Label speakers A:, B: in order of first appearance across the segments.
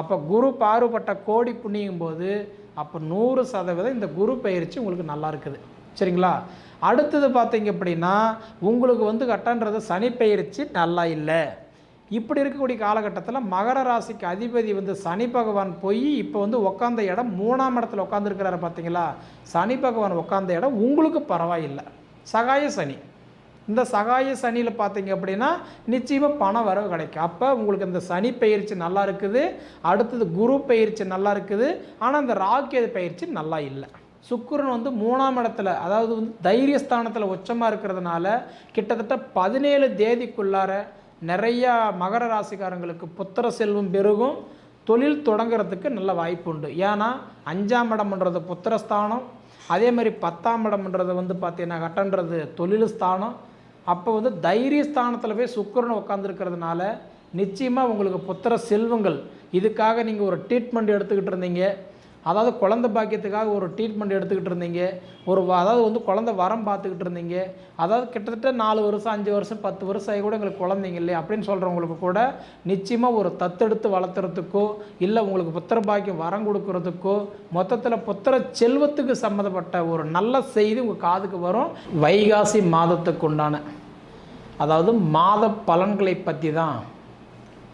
A: அப்போ குரு பாறுபட்ட கோடி புண்ணியும் போது அப்போ நூறு சதவீதம் இந்த குரு பயிற்சி உங்களுக்கு நல்லா இருக்குது. சரிங்களா? அடுத்தது பார்த்தீங்க அப்படின்னா உங்களுக்கு வந்து கட்டன்றது சனி பயிற்சி நல்லா இல்லை. இப்படி இருக்கக்கூடிய காலகட்டத்தில் மகர ராசிக்கு அதிபதி வந்து சனி பகவான் போய் இப்போ வந்து உட்காந்த இடம் மூணாம் இடத்துல உட்காந்துருக்கிறாரு பார்த்தீங்களா? சனி பகவான் உட்காந்த இடம் உங்களுக்கு பரவாயில்லை. சகாய சனி. இந்த சகாய சனியில் பார்த்தீங்க அப்படின்னா நிச்சயமாக பணம் வரவு கிடைக்கும். அப்போ உங்களுக்கு இந்த சனி பயிற்சி நல்லா இருக்குது. அடுத்தது குரு பயிற்சி நல்லா இருக்குது. ஆனால் இந்த ராக்கேது பயிற்சி நல்லா இல்லை. சுக்கரன் வந்து மூணாம் இடத்துல அதாவது வந்து தைரியஸ்தானத்தில் உச்சமாக இருக்கிறதுனால கிட்டத்தட்ட பதினேழு தேதிக்குள்ளார நிறையா மகர ராசிக்காரங்களுக்கு புத்திர செல்வம் பெருகும். தொழில் தொடங்குறதுக்கு நல்ல வாய்ப்பு உண்டு. ஏன்னா அஞ்சாம் இடம்ன்றது புத்திரஸ்தானம். அதே மாதிரி பத்தாம் இடம்ன்றது வந்து பார்த்தீங்கன்னா கட்டன்றது தொழில் ஸ்தானம். அப்போ வந்து தைரிய ஸ்தானத்தில் போய் சுக்கரன் உட்காந்துருக்கிறதுனால நிச்சயமாக உங்களுக்கு புத்திர செல்வங்கள். இதுக்காக நீங்கள் ஒரு ட்ரீட்மெண்ட் எடுத்துக்கிட்டு இருந்தீங்க. அதாவது குழந்த பாக்கியத்துக்காக ஒரு ட்ரீட்மெண்ட் எடுத்துக்கிட்டு இருந்தீங்க. ஒரு வ- அதாவது வந்து குழந்தை வரம் பார்த்துக்கிட்டு இருந்தீங்க. அதாவது கிட்டத்தட்ட நாலு வருஷம் அஞ்சு வருஷம் பத்து வருஷம் ஆகி கூட எங்களுக்கு குழந்தைங்க இல்லையா? அப்படின்னு சொல்கிறவங்களுக்கு கூட நிச்சயமாக ஒரு தத்தெடுத்து வளர்த்துறதுக்கோ இல்லை உங்களுக்கு புத்திர பாக்கியம் வரம் கொடுக்கறதுக்கோ மொத்தத்தில் புத்திர செல்வத்துக்கு சம்மந்தப்பட்ட ஒரு நல்ல செய்தி உங்கள் காதுக்கு வரும். வைகாசி மாதத்துக்கு உண்டான அதாவது மாத பலன்களை பற்றி தான்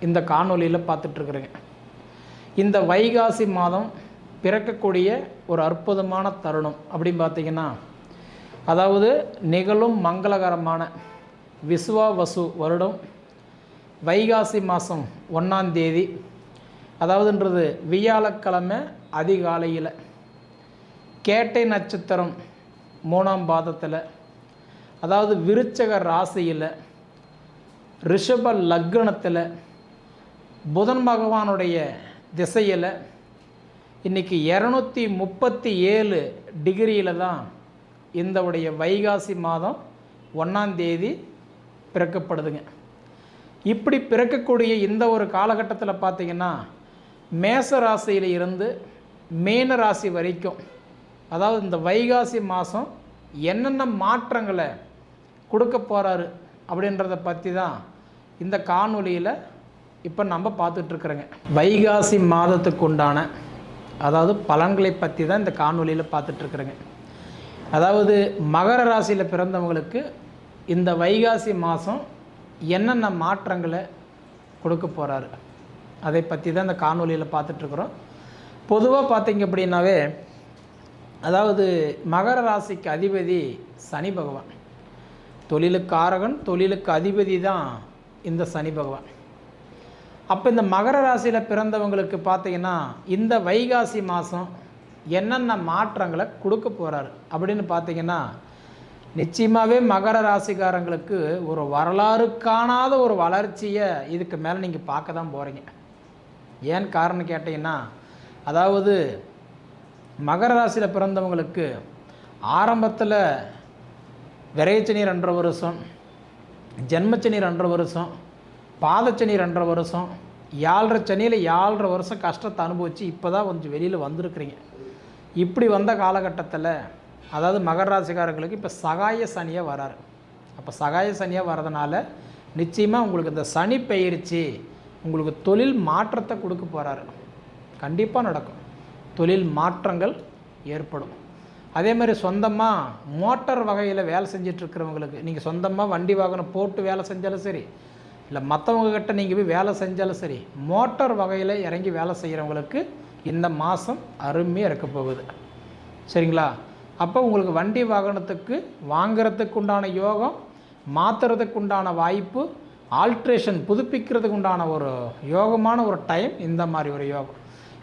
A: இந்த காணொலியில் பார்த்துட்ருக்குறேங்க இந்த வைகாசி மாதம் பிறக்கக்கூடிய ஒரு அற்புதமான தருணம் அப்படின்னு பார்த்தீங்கன்னா அதாவது நிகழும் மங்களகரமான விசுவா வசு வருடம் வைகாசி மாதம் ஒன்றாம் தேதி அதாவதுன்றது வியாழக்கிழமை அதிகாலையில் கேட்டை நட்சத்திரம் மூணாம் பாதத்தில் அதாவது விருச்சக ராசியில் ரிஷப லக்னத்தில் புதன் பகவானுடைய திசையில் இன்றைக்கி இரநூத்தி முப்பத்தி ஏழு டிகிரியில் தான் இந்தவுடைய வைகாசி மாதம் ஒன்றாம் தேதி பிறக்கப்படுதுங்க. இப்படி பிறக்கக்கூடிய இந்த ஒரு காலகட்டத்தில் பார்த்தீங்கன்னா மேச ராசியில் இருந்து மீன ராசி வரைக்கும் அதாவது இந்த வைகாசி மாதம் என்னென்ன மாற்றங்களை கொடுக்க போகிறாரு அப்படின்றத பற்றி தான் இந்த காணொளியில் இப்போ நம்ம பார்த்துட்ருக்குறோங்க வைகாசி மாதத்துக்கு உண்டான அதாவது பலன்களை பற்றி தான் இந்த காணொலியில் பார்த்துட்ருக்குறேங்க. அதாவது மகர ராசியில் பிறந்தவங்களுக்கு இந்த வைகாசி மாதம் என்னென்ன மாற்றங்களை கொடுக்க போகிறாரு அதை பற்றி தான் இந்த காணொலியில் பார்த்துட்ருக்குறோம். பொதுவாக பார்த்திங்க அப்படின்னாவே அதாவது மகர ராசிக்கு அதிபதி சனி பகவான். தொழிலுக்காரகன் தொழிலுக்கு அதிபதி தான் இந்த சனி பகவான். அப்போ இந்த மகர ராசியில் பிறந்தவங்களுக்கு பார்த்தீங்கன்னா இந்த வைகாசி மாதம் என்னென்ன மாற்றங்களை கொடுக்க போகிறாரு அப்படின்னு பார்த்தீங்கன்னா நிச்சயமாகவே மகர ராசிக்காரங்களுக்கு ஒரு வரலாறு காணாத ஒரு வளர்ச்சியை இதுக்கு மேலே நீங்கள் பார்க்க தான் போகிறீங்க ஏன் காரணம் கேட்டிங்கன்னா அதாவது மகர ராசியில் பிறந்தவங்களுக்கு ஆரம்பத்தில் விரைச்சனீர் ரெண்டரை வருஷம் ஜென்மச்சனீர் ரெண்டரை வருஷம் பாதச்சனி ரெண்டரை வருஷம் ஏழரை சனியில் ஏழரை வருஷம் கஷ்டத்தை அனுபவித்து இப்போ தான் கொஞ்சம் வெளியில் வந்திருக்கிறீங்க. இப்படி வந்த காலகட்டத்தில் அதாவது மகர ராசிக்காரங்களுக்கு இப்போ சகாய சனியாக வராரு. அப்போ சகாய சனியாக வர்றதுனால நிச்சயமாக உங்களுக்கு இந்த சனி பயிற்சி உங்களுக்கு தொழில் மாற்றத்தை கொடுக்க போகிறாரு கண்டிப்பாக நடக்கும். தொழில் மாற்றங்கள் ஏற்படும். அதே மாதிரி சொந்தமாக மோட்டார் வகையில் வேலை செஞ்சிட்ருக்கிறவங்களுக்கு நீங்கள் சொந்தமாக வண்டி வாகனம் போட்டு வேலை செஞ்சாலும் சரி இல்லை மற்றவங்கக்கிட்ட நீங்கள் போய் வேலை செஞ்சாலும் சரி மோட்டார் வகையில் இறங்கி வேலை செய்கிறவங்களுக்கு இந்த மாதம் அருமையாக இருக்க போகுது. சரிங்களா? அப்போ உங்களுக்கு வண்டி வாகனத்துக்கு வாங்குறதுக்கு உண்டான யோகம் மாற்றுறதுக்கு உண்டான வாய்ப்பு ஆல்ட்ரேஷன் புதுப்பிக்கிறதுக்கு உண்டான ஒரு யோகமான ஒரு டைம் இந்த மாதிரி ஒரு யோகம்.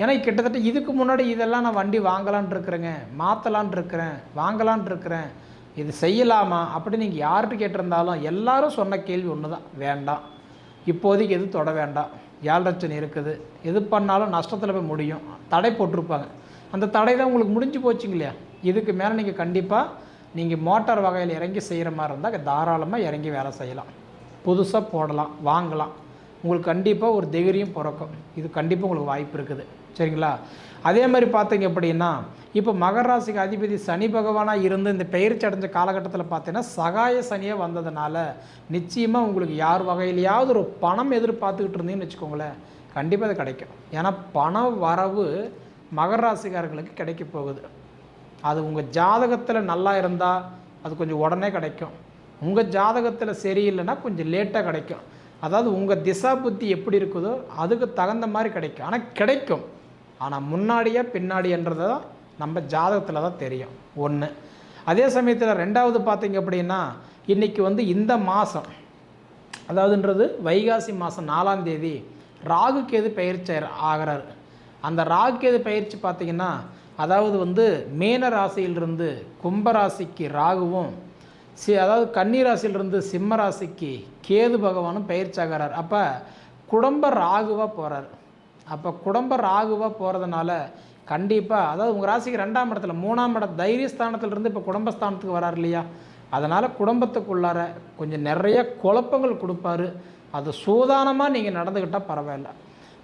A: ஏன்னா கிட்டத்தட்ட இதுக்கு முன்னாடி இதெல்லாம் நான் வண்டி வாங்கலான் இருக்கிறேங்க மாற்றலான் இருக்கிறேன் வாங்கலான் இருக்கிறேன் இது செய்யலாமா? அப்படி நீங்கள் யார்கிட்ட கேட்டிருந்தாலும் எல்லாரும் சொன்ன கேள்வி ஒன்று தான் வேண்டாம். இப்போதைக்கு எது தொட வேண்டாம். ஏழரட்சன் இருக்குது? எது பண்ணாலும் நஷ்டத்தில் போய் முடியும். தடை போட்டிருப்பாங்க. அந்த தடை தான் உங்களுக்கு முடிஞ்சு போச்சுங்க இல்லையா? இதுக்கு மேலே நீங்கள் கண்டிப்பாக நீங்கள் மோட்டார் வகையில் இறங்கி செய்கிற மாதிரி இருந்தால் தாராளமாக இறங்கி வேலை செய்யலாம். புதுசாக போடலாம் வாங்கலாம். உங்களுக்கு கண்டிப்பாக ஒரு தைரியம் பிறக்கும். இது கண்டிப்பாக உங்களுக்கு வாய்ப்பு இருக்குது. சரிங்களா? அதே மாதிரி பார்த்தீங்க அப்படின்னா இப்போ மகர ராசிக்கு அதிபதி சனி பகவானாக இருந்து இந்த பெயர்ச்சி அடைஞ்ச காலகட்டத்தில் பார்த்தீங்கன்னா சகாய சனியாக வந்ததுனால நிச்சயமாக உங்களுக்கு யார் வகையிலையாவது ஒரு பணம் எதிர்பார்த்துக்கிட்டு இருந்தீங்கன்னு வச்சுக்கோங்களேன் கண்டிப்பாக அது கிடைக்கும். ஏன்னா பண வரவு மகர ராசிக்காரர்களுக்கு கிடைக்க போகுது. அது உங்கள் ஜாதகத்தில் நல்லா இருந்தால் அது கொஞ்சம் உடனே கிடைக்கும். உங்கள் ஜாதகத்தில் சரியில்லைன்னா கொஞ்சம் லேட்டாக கிடைக்கும். அதாவது உங்கள் திசா புத்தி எப்படி இருக்குதோ அதுக்கு தகுந்த மாதிரி கிடைக்கும். ஆனால் கிடைக்கும். ஆனால் முன்னாடியே பின்னாடி தான் நம்ம ஜாதகத்தில் தான் தெரியும். ஒன்று அதே சமயத்தில் ரெண்டாவது பார்த்தீங்க அப்படின்னா இன்றைக்கி வந்து இந்த மாதம் அதாவதுன்றது வைகாசி மாதம் நாலாம் தேதி ராகு கேது பயிற்சி ஆகிறார். அந்த ராகு கேது பயிற்சி பார்த்தீங்கன்னா அதாவது வந்து மேன ராசியிலிருந்து கும்பராசிக்கு ராகுவும் சி அதாவது கன்னி ராசியிலிருந்து சிம்ம ராசிக்கு கேது பகவானும் பயிற்சி ஆகிறார். அப்போ குடும்ப ராகுவாக போகிறார் அப்போ குடும்ப ராகுவாக போகிறதுனால கண்டிப்பாக அதாவது உங்கள் ராசிக்கு ரெண்டாம் இடத்துல மூணாம் இடம் தைரியஸ்தானத்திலிருந்து இப்போ குடும்பஸ்தானத்துக்கு வரார் இல்லையா? அதனால் குடும்பத்துக்குள்ளார கொஞ்சம் நிறைய குழப்பங்கள் கொடுப்பாரு. அது சூதானமாக நீங்கள் நடந்துக்கிட்டால் பரவாயில்ல.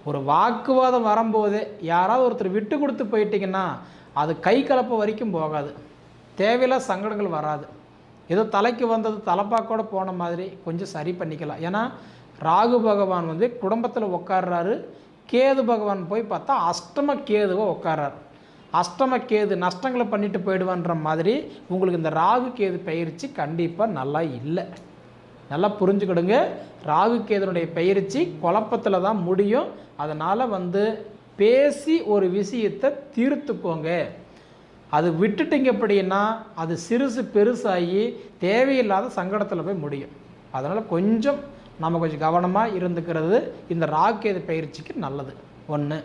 A: ஒரு வாக்குவாதம் வரும்போது யாராவது ஒருத்தர் விட்டு கொடுத்து போயிட்டீங்கன்னா அது கை கலப்பு வரைக்கும் போகாது. தேவையில்லாத சங்கடங்கள் வராது. ஏதோ தலைக்கு வந்தது தலைப்பாக்கோட போன மாதிரி கொஞ்சம் சரி பண்ணிக்கலாம். ஏன்னா ராகு பகவான் வந்து குடும்பத்தில் உட்கார்றாரு கேது பகவான் போய் பார்த்தா அஷ்டம கேதுவை உட்காரார் அஷ்டம கேது நஷ்டங்களை பண்ணிட்டு போயிடுவான்ற மாதிரி உங்களுக்கு இந்த ராகு கேது பயிற்சி கண்டிப்பாக நல்லா இல்லை. நல்லா புரிஞ்சுக்கிடுங்க. ராகு கேதனுடைய பயிற்சி குழப்பத்தில் தான் முடியும். அதனால் வந்து பேசி ஒரு விஷயத்தை தீர்த்துக்கோங்க. அது விட்டுட்டீங்க அப்படின்னா அது சிறுசு பெருசாகி தேவையில்லாத சங்கடத்தில் போய் முடியும். அதனால் கொஞ்சம் நம்ம கொஞ்சம் கவனமாக இருந்துக்கிறது இந்த ராக்கேது பயிற்சிக்கு நல்லது. ஒன்று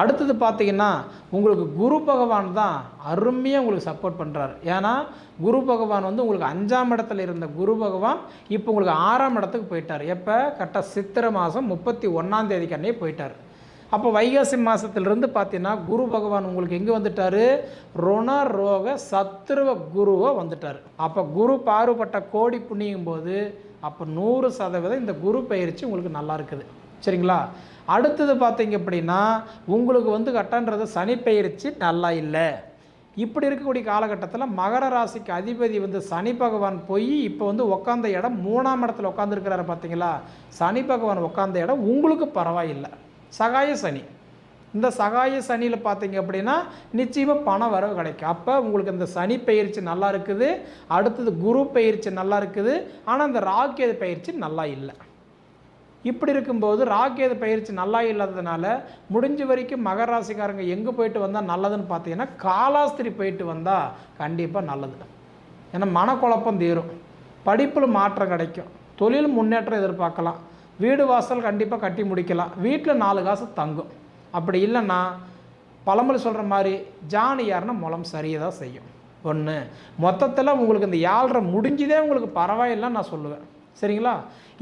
A: அடுத்தது பார்த்தீங்கன்னா உங்களுக்கு குரு பகவான் தான் அருமையாக உங்களுக்கு சப்போர்ட் பண்ணுறாரு ஏன்னா குரு பகவான் வந்து உங்களுக்கு அஞ்சாம் இடத்துல இருந்த குரு பகவான் இப்போ உங்களுக்கு ஆறாம் இடத்துக்கு போயிட்டார். எப்போ? கரெக்டாக சித்திரை மாதம் முப்பத்தி ஒன்றாம் தேதிக்கு அன்னையே போயிட்டார். அப்போ வைகாசி மாதத்துலேருந்து பார்த்தீங்கன்னா குரு பகவான் உங்களுக்கு எங்கே வந்துட்டார்? ருண ரோக சத்ருவ குருவை வந்துட்டார். அப்போ குரு பாறுபட்ட கோடி புண்ணியும் போது அப்போ நூறு சதவீதம் இந்த குரு பயிற்சி உங்களுக்கு நல்லா இருக்குது. சரிங்களா? அடுத்தது பார்த்தீங்க அப்படின்னா உங்களுக்கு வந்து கட்டன்றது சனி பயிற்சி நல்லா இல்லை. இப்படி இருக்கக்கூடிய காலகட்டத்தில் மகர ராசிக்கு அதிபதி வந்து சனி பகவான் போய் இப்போ வந்து உட்காந்த இடம் மூணாம் இடத்துல உட்காந்துருக்கிறாரு பார்த்தீங்களா? சனி பகவான் உட்காந்த இடம் உங்களுக்கு பரவாயில்லை. சகாய சனி. இந்த சகாய சனியில் பார்த்தீங்க அப்படின்னா நிச்சயமாக பணம் வரவு கிடைக்கும். அப்போ உங்களுக்கு இந்த சனி பயிற்சி நல்லா இருக்குது. அடுத்தது குரு பயிற்சி நல்லா இருக்குது. ஆனால் இந்த ராக்கேது பயிற்சி நல்லா இல்லை. இப்படி இருக்கும்போது ராக்கேது பயிற்சி நல்லா இல்லாததுனால முடிஞ்ச வரைக்கும் மகர ராசிக்காரங்க எங்கே போயிட்டு வந்தால் நல்லதுன்னு பார்த்தீங்கன்னா காலாஸ்திரி போயிட்டு வந்தால் கண்டிப்பாக நல்லது. ஏன்னா மனக்குழப்பம் தீரும். படிப்பில் மாற்றம் கிடைக்கும். தொழில் முன்னேற்றம் எதிர்பார்க்கலாம். வீடு வாசல் கண்டிப்பாக கட்டி முடிக்கலாம். வீட்டில் நாலு காசு தங்கும். அப்படி இல்லைன்னா பழமொழி சொல்கிற மாதிரி ஜானு யாருன்னா முலம் சரியை தான் செய்யும். ஒன்று மொத்தத்தில் உங்களுக்கு இந்த ஏழ்ரை முடிஞ்சதே உங்களுக்கு பரவாயில்லைன்னு நான் சொல்லுவேன். சரிங்களா?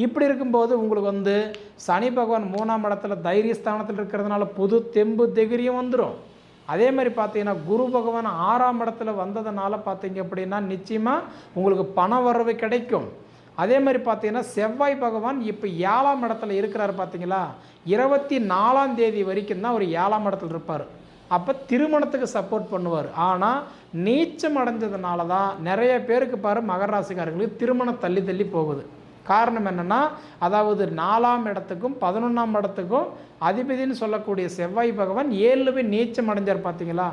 A: இப்படி இருக்கும்போது உங்களுக்கு வந்து சனி பகவான் மூணாம் இடத்துல தைரியஸ்தானத்தில் இருக்கிறதுனால புது தெம்பு திகிரியும் வந்துடும் அதே மாதிரி பார்த்தீங்கன்னா குரு பகவான் ஆறாம் இடத்துல வந்ததுனால பார்த்தீங்க அப்படின்னா நிச்சயமாக உங்களுக்கு பண வரவு கிடைக்கும். அதே மாதிரி பார்த்தீங்கன்னா செவ்வாய் பகவான் இப்போ ஏழாம் இடத்துல இருக்கிறார் பார்த்தீங்களா? இருபத்தி நாலாம் தேதி வரைக்கும் தான் அவர் ஏழாம் இடத்துல இருப்பார். அப்போ திருமணத்துக்கு சப்போர்ட் பண்ணுவார். ஆனால் நீச்சம் அடைஞ்சதுனால தான் நிறைய பேருக்கு பாரு மகர ராசிக்காரங்களுக்கு திருமணம் தள்ளி தள்ளி போகுது. காரணம் என்னென்னா அதாவது நாலாம் இடத்துக்கும் பதினொன்றாம் இடத்துக்கும் அதிபதினு சொல்லக்கூடிய செவ்வாய் பகவான் ஏழு போய் நீச்சம் அடைஞ்சார் பார்த்தீங்களா?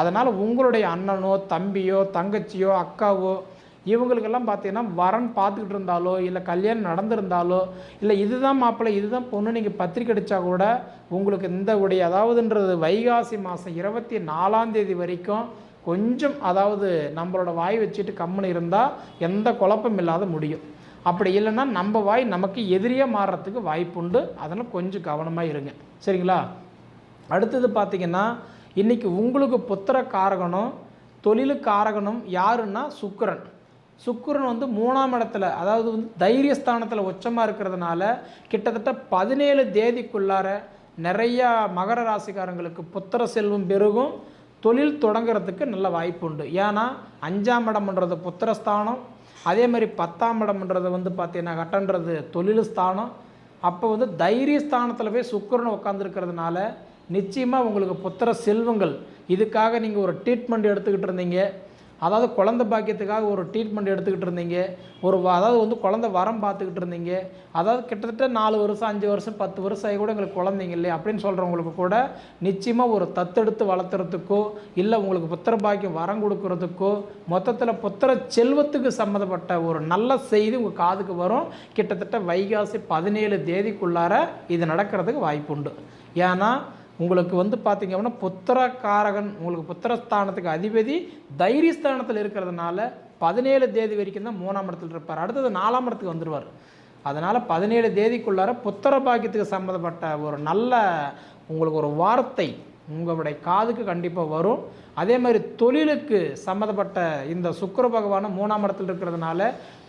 A: அதனால் உங்களுடைய அண்ணனோ தம்பியோ தங்கச்சியோ அக்காவோ இவங்களுக்கெல்லாம் பார்த்தீங்கன்னா வரன் பார்த்துக்கிட்டு இருந்தாலோ இல்லை கல்யாணம் நடந்திருந்தாலோ இல்லை இதுதான் மாப்பிள்ளை இதுதான் பொண்ணு நீங்கள் பத்திரிக்கை அடித்தா கூட உங்களுக்கு இந்த உடைய அதாவதுன்றது வைகாசி மாதம் இருபத்தி நாலாந்தேதி வரைக்கும் கொஞ்சம் அதாவது நம்மளோட வாய் வச்சுட்டு கம்முன்னு இருந்தால் எந்த குழப்பம் இல்லாத முடியும். அப்படி இல்லைன்னா நம்ம வாய் நமக்கு எதிரியாக மாறுறதுக்கு வாய்ப்புண்டு அதனால் கொஞ்சம் கவனமாக இருங்க. சரிங்களா? அடுத்தது பார்த்திங்கன்னா இன்றைக்கி உங்களுக்கு புத்திர காரகனும் தொழிலு காரகனும் யாருன்னா சுக்கரன். சுக்கரன் வந்து மூணாம் இடத்துல அதாவது வந்து தைரியஸ்தானத்தில் உச்சமாக இருக்கிறதுனால கிட்டத்தட்ட பதினேழு தேதிக்குள்ளார நிறையா மகர ராசிக்காரங்களுக்கு புத்திர செல்வம் பெருகும் தொழில் தொடங்குறதுக்கு நல்ல வாய்ப்பு உண்டு. ஏன்னா அஞ்சாம் இடம்ன்றது புத்திரஸ்தானம் அதே மாதிரி பத்தாம் இடம்ன்றது வந்து பார்த்தீங்கன்னா கட்டன்றது தொழில் ஸ்தானம் அப்போ வந்து தைரிய ஸ்தானத்தில் போய் சுக்கரன் உட்காந்துருக்கிறதுனால நிச்சயமாக உங்களுக்கு புத்திர செல்வங்கள் இதுக்காக நீங்கள் ஒரு ட்ரீட்மெண்ட் எடுத்துக்கிட்டு இருந்தீங்க. அதாவது குழந்தை பாக்கியத்துக்காக ஒரு ட்ரீட்மெண்ட் எடுத்துக்கிட்டு இருந்தீங்க. ஒரு அதாவது வந்து குழந்தை வரம் பார்த்துக்கிட்டு இருந்தீங்க. அதாவது கிட்டத்தட்ட நாலு வருஷம் அஞ்சு வருஷம் பத்து வருஷம் ஆகி கூட எங்களுக்கு குழந்தைங்க இல்லையா? அப்படின்னு சொல்கிறவங்களுக்கு கூட நிச்சயமாக ஒரு தத்தெடுத்து வளர்த்துறதுக்கோ இல்லை உங்களுக்கு புத்திர பாக்கியம் வரம் கொடுக்கறதுக்கோ மொத்தத்தில் புத்திர செல்வத்துக்கு சம்மந்தப்பட்ட ஒரு நல்ல செய்தி உங்கள் காதுக்கு வரும். கிட்டத்தட்ட வைகாசி பதினேழு தேதிக்குள்ளார இது நடக்கிறதுக்கு வாய்ப்புண்டு. ஏன்னா உங்களுக்கு வந்து பார்த்தீங்க அப்படின்னா புத்திரக்காரகன் உங்களுக்கு புத்திரஸ்தானத்துக்கு அதிபதி தைரியஸ்தானத்தில் இருக்கிறதுனால பதினேழு தேதி வரைக்கும் தான் மூணாம் இடத்துல இருப்பார். அடுத்தது நாலாம் இடத்துக்கு வந்துடுவார் அதனால் பதினேழு தேதிக்குள்ளார புத்திர பாக்கியத்துக்கு சம்மந்தப்பட்ட ஒரு நல்ல உங்களுக்கு ஒரு வார்த்தை உங்களுடைய காதுக்கு கண்டிப்பாக வரும். அதே மாதிரி தொழிலுக்கு சம்மந்தப்பட்ட இந்த சுக்கர பகவானும் மூணாம் இடத்துல இருக்கிறதுனால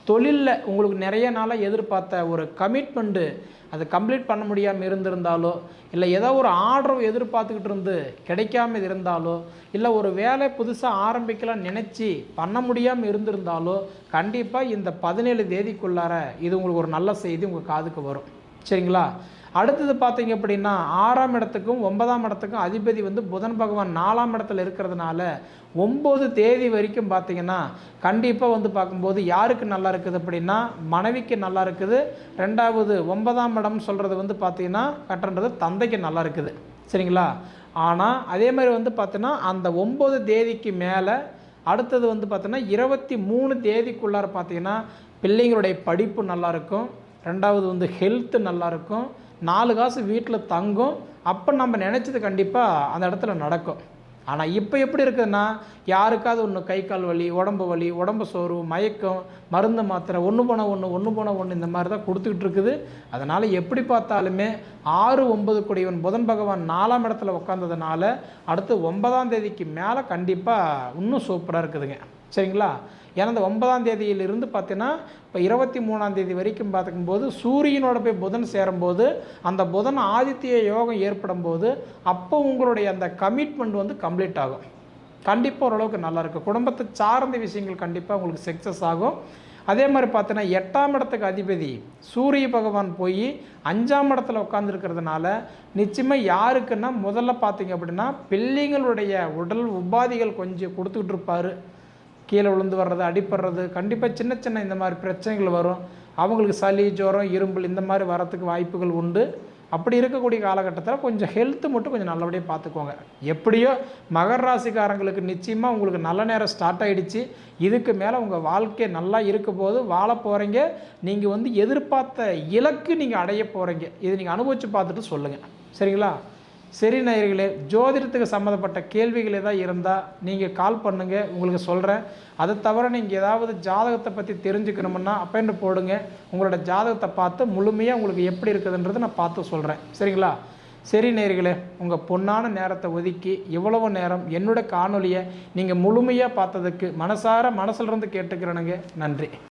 A: தொழிலில் உங்களுக்கு நிறைய நாளாக எதிர்பார்த்த ஒரு கமிட்மெண்ட்டு அதை கம்ப்ளீட் பண்ண முடியாமல் இருந்திருந்தாலோ இல்லை ஏதோ ஒரு ஆர்டர் எதிர்பார்த்துக்கிட்டு இருந்து கிடைக்காம இருந்தாலோ இல்லை ஒரு வேலை புதுசாக ஆரம்பிக்கலாம் நினச்சி பண்ண முடியாமல் இருந்திருந்தாலோ கண்டிப்பாக இந்த பதினேழு தேதிக்குள்ளார இது உங்களுக்கு ஒரு நல்ல செய்தி உங்கள் காதுக்கு வரும். சரிங்களா? அடுத்தது பார்த்தீங்க அப்படின்னா ஆறாம் இடத்துக்கும் ஒன்பதாம் இடத்துக்கும் அதிபதி வந்து புதன் பகவான் நாலாம் இடத்துல இருக்கிறதுனால ஒம்பது தேதி வரைக்கும் பார்த்தீங்கன்னா கண்டிப்பாக வந்து பார்க்கும்போது யாருக்கு நல்லா இருக்குது அப்படின்னா மனைவிக்கு நல்லா இருக்குது. ரெண்டாவது ஒன்பதாம் இடம் சொல்கிறது வந்து பார்த்தீங்கன்னா கட்டுறது தந்தைக்கு நல்லா இருக்குது. சரிங்களா? ஆனால் அதே மாதிரி வந்து பார்த்தீங்கன்னா அந்த ஒம்பது தேதிக்கு மேலே அடுத்தது வந்து பார்த்தீங்கன்னா இருபத்தி மூணு தேதிக்குள்ளார பார்த்தீங்கன்னா பிள்ளைங்களுடைய படிப்பு நல்லாயிருக்கும் ரெண்டாவது வந்து ஹெல்த்து நல்லாயிருக்கும் நாலு காசு வீட்டில் தங்கும். அப்போ நம்ம நினச்சது கண்டிப்பாக அந்த இடத்துல நடக்கும். ஆனால் இப்போ எப்படி இருக்குதுன்னா யாருக்காவது ஒன்று கை கால் வலி உடம்பு வலி உடம்பு சோர்வு மயக்கம் மருந்து மாத்திரை ஒன்று போன ஒன்று ஒன்று போன ஒன்று இந்த மாதிரி தான் கொடுத்துக்கிட்டு இருக்குது. அதனால் எப்படி பார்த்தாலுமே ஆறு ஒன்பது குடியவன் புதன் பகவான் நாலாம் இடத்துல உட்காந்ததுனால அடுத்து ஒன்பதாம் தேதிக்கு மேலே கண்டிப்பாக இன்னும் சூப்பராக இருக்குதுங்க. சரிங்களா? ஏன்னா இந்த ஒன்பதாம் தேதியிலிருந்து பார்த்தீங்கன்னா இப்போ இருபத்தி மூணாம் தேதி வரைக்கும் பார்த்துக்கும்போது சூரியனோட போய் புதன் சேரும்போது அந்த புதன் ஆதித்ய யோகம் ஏற்படும் போது அப்போ உங்களுடைய அந்த கமிட்மெண்ட் வந்து கம்ப்ளீட் ஆகும். கண்டிப்பாக ஓரளவுக்கு நல்லாயிருக்கும் குடும்பத்தை சார்ந்த விஷயங்கள் கண்டிப்பாக உங்களுக்கு சக்ஸஸ் ஆகும். அதே மாதிரி பார்த்தீங்கன்னா எட்டாம் இடத்துக்கு அதிபதி சூரிய பகவான் போய் அஞ்சாம் இடத்துல உட்காந்துருக்கிறதுனால நிச்சயமாக யாருக்குன்னா முதல்ல பார்த்தீங்க அப்படின்னா பிள்ளைங்களுடைய உடல் உபாதிகள் கொஞ்சம் கொடுத்துக்கிட்டு இருப்பார். கீழே விழுந்து வர்றது அடிப்படுறது கண்டிப்பாக சின்ன சின்ன இந்த மாதிரி பிரச்சனைகள் வரும். அவங்களுக்கு சளி ஜுரம் இரும்பல் இந்த மாதிரி வரத்துக்கு வாய்ப்புகள் உண்டு. அப்படி இருக்கக்கூடிய காலகட்டத்தில் கொஞ்சம் ஹெல்த்து மட்டும் கொஞ்சம் நல்லபடியாக பார்த்துக்கோங்க எப்படியோ மகர ராசிக்காரங்களுக்கு நிச்சயமாக உங்களுக்கு நல்ல நேரம் ஸ்டார்ட் ஆகிடுச்சு இதுக்கு மேலே உங்கள் வாழ்க்கை நல்லா இருக்க போது வாழ போகிறீங்க நீங்கள் வந்து எதிர்பார்த்த இலக்கு நீங்கள் அடைய போகிறீங்க இது நீங்கள் அனுபவித்து பார்த்துட்டு சொல்லுங்கள் சரிங்களா? சரி நேயர்களே ஜோதிடத்துக்கு சம்மந்தப்பட்ட கேள்விகள் ஏதாவது இருந்தால் நீங்கள் கால் பண்ணுங்கள் உங்களுக்கு சொல்கிறேன் அதை தவிர நீங்கள் ஏதாவது ஜாதகத்தை பற்றி தெரிஞ்சுக்கணுமுன்னா அப்பேன்னு போடுங்க. உங்களோட ஜாதகத்தை பார்த்து முழுமையாக உங்களுக்கு எப்படி இருக்குதுன்றது நான் பார்த்து சொல்கிறேன் சரிங்களா? சரி நேர்களே உங்கள் பொன்னான நேரத்தை ஒதுக்கி இவ்வளவு நேரம் என்னோட காணொலியை நீங்கள் முழுமையாக பார்த்ததுக்கு மனசார மனசிலிருந்து கேட்டுக்கிறேனுங்க. நன்றி.